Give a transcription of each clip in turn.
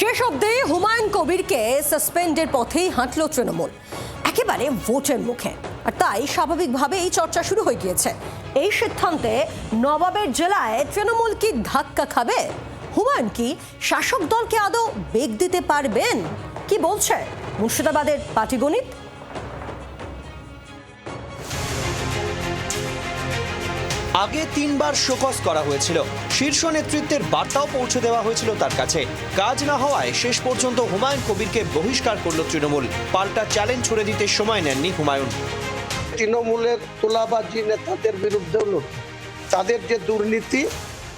শেষ অব্দে হুমায়ুন কবিরকে সাসপেন্ডের পথেই হাঁটল তৃণমূল। একেবারে ভোটের মুখে। আর তাই স্বাভাবিকভাবেই চর্চা শুরু হয়ে গিয়েছে। এই সিদ্ধান্তে নবাবের জেলায় তৃণমূল কি ধাক্কা খাবে? হুমায়ুন কি শাসক দলকে আদৌ বেগ দিতে পারবেন? কি বলছে মুর্শিদাবাদের পাটিগণিত আগে তিনবার শোকজ করা হয়েছিল। শীর্ষ নেতৃত্বের বার্তাও পৌঁছে দেওয়া হয়েছিল তার কাছে। কাজ না হওয়ায় শেষ পর্যন্ত হুমায়ুন কবিরকে বহিষ্কার করল তৃণমূল। পাল্টা চ্যালেঞ্জ ছুড়ে দিতে সময় নেননি হুমায়ুন। তৃণমূলের তোলাবাজি নেতাদের বিরুদ্ধেও লড়বে তাদের যে দুর্নীতি,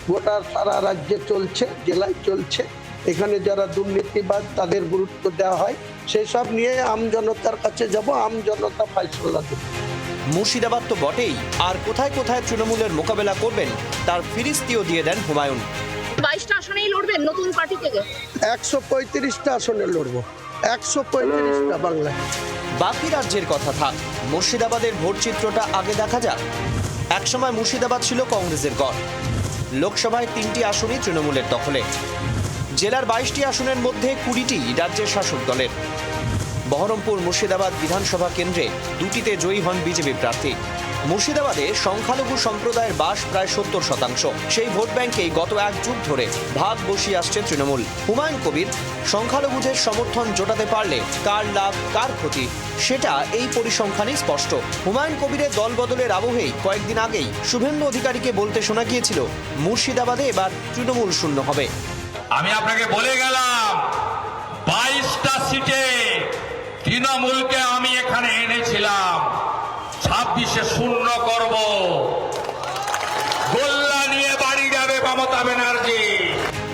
গোটা সারা রাজ্যে চলছে, জেলায় চলছে। এখানে যারা দুর্নীতিবাদ তাদের গুরুত্ব দেওয়া হয়। সেই সব নিয়ে আম জনতার কাছে যাব, আম জনতা ফাইসলা দেবে। মুর্শিদাবাদ তো বটেই। আর কোথায় কোথায় তৃণমূলের মোকাবেলা করবেন তার ফিরিস্তিও দিয়ে দেন হুমায়ুন। বাইশটা আসনেই লড়বেন নতুন পার্টি থেকে? একশো পঁয়ত্রিশটা আসনে লড়বো। একশো পঁয়ত্রিশটা বাংলায়। বাকি রাজ্যের কথা থাক মুর্শিদাবাদের ভোট চিত্রটা আগে দেখা যাক। একসময় মুর্শিদাবাদ ছিল কংগ্রেসের গড়। লোকসভায় তিনটি আসনই তৃণমূলের দখলে। জেলার বাইশটি আসনের মধ্যে কুড়িটি রাজ্যের শাসক দলের। বহরমপুর মুর্শিদাবাদ বিধানসভা কেন্দ্রে দুটিতে জয়ী হন বিজেপি প্রার্থী। মুর্শিদাবাদে সংখ্যালঘু সম্প্রদায়ের বাস প্রায় সত্তর শতাংশ। সেই ভোট ব্যাংকেই গত এক যুগ ধরে ভাগ বসিয়ে আসছে তৃণমূল। হুমায়ুন কবির, সংখ্যালঘুদের সমর্থন জোটাতে পারলে কার লাভ, কার ক্ষতি? সেটা এই পরিসংখ্যানই স্পষ্ট। হুমায়ুন কবিরের দল বদলের আবহেই কয়েকদিন আগেই শুভেন্দু অধিকারীকে বলতে শোনা গিয়েছিল, মুর্শিদাবাদে এবার তৃণমূল শূন্য হবে। আমি আপনাকে বলে গেলাম, বাইশটা সিটে তৃণমূলকে আমি এখানে এনেছিলাম। ছাব্বিশে শূন্য করব। গোল্লা নিয়ে বাড়ি যাবে মমতা ব্যানার্জি।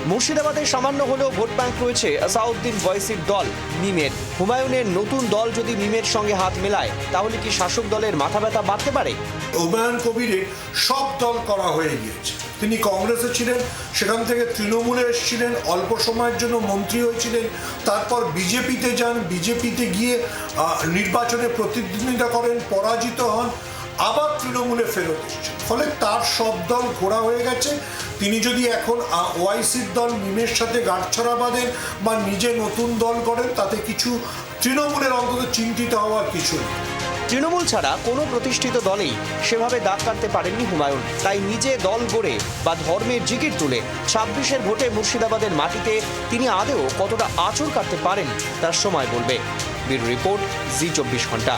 মুর্শিদাবাদে সামান্য হলেও ভোট ব্যাংক রয়েছে। আসাউদ্দিন ভয়েসির দল, মিমের। হুমায়ুনের নতুন দল যদি মিমের সঙ্গে হাত মেলায়, তাহলে কি শাসক দলের মাথা ব্যথা বাড়তে পারে? হুমায়ুন কবিরের সব দল করা হয়ে গিয়েছে। তিনি কংগ্রেসে ছিলেন, সেখান থেকে তৃণমূলে এসেছিলেন, অল্প সময়ের জন্য মন্ত্রী হয়েছিলেন, তারপর বিজেপিতে যান, বিজেপিতে গিয়ে নির্বাচনে প্রতিদ্বন্দ্বিতা করেন, পরাজিত হন আবার তৃণমূলে ফেরত এসেছেন। ফলে তার সব দল ঘোরা হয়ে গেছে। তিনি যদি এখন ওয়াইসির দল মিমের সাথে গাঁটছড়া বাঁধেন বা নিজে নতুন দল করেন তাতে কিছু তৃণমূলের অন্তত চিন্তিত হওয়ার কিছু নেই। তৃণমূল ছাড়া কোনো প্রতিষ্ঠিত দলেই সেভাবে দাগ কাটতে পারেননি হুমায়ুন। তাই নিজে দল গড়ে বা ধর্মের জিকির তুলে ছাব্বিশের ভোটে মুর্শিদাবাদের মাটিতে তিনি আদেও কতটা আঁচড় কাটতে পারেন, তার সময় বলবে। ব্যুরো রিপোর্ট, জি চব্বিশ ঘণ্টা।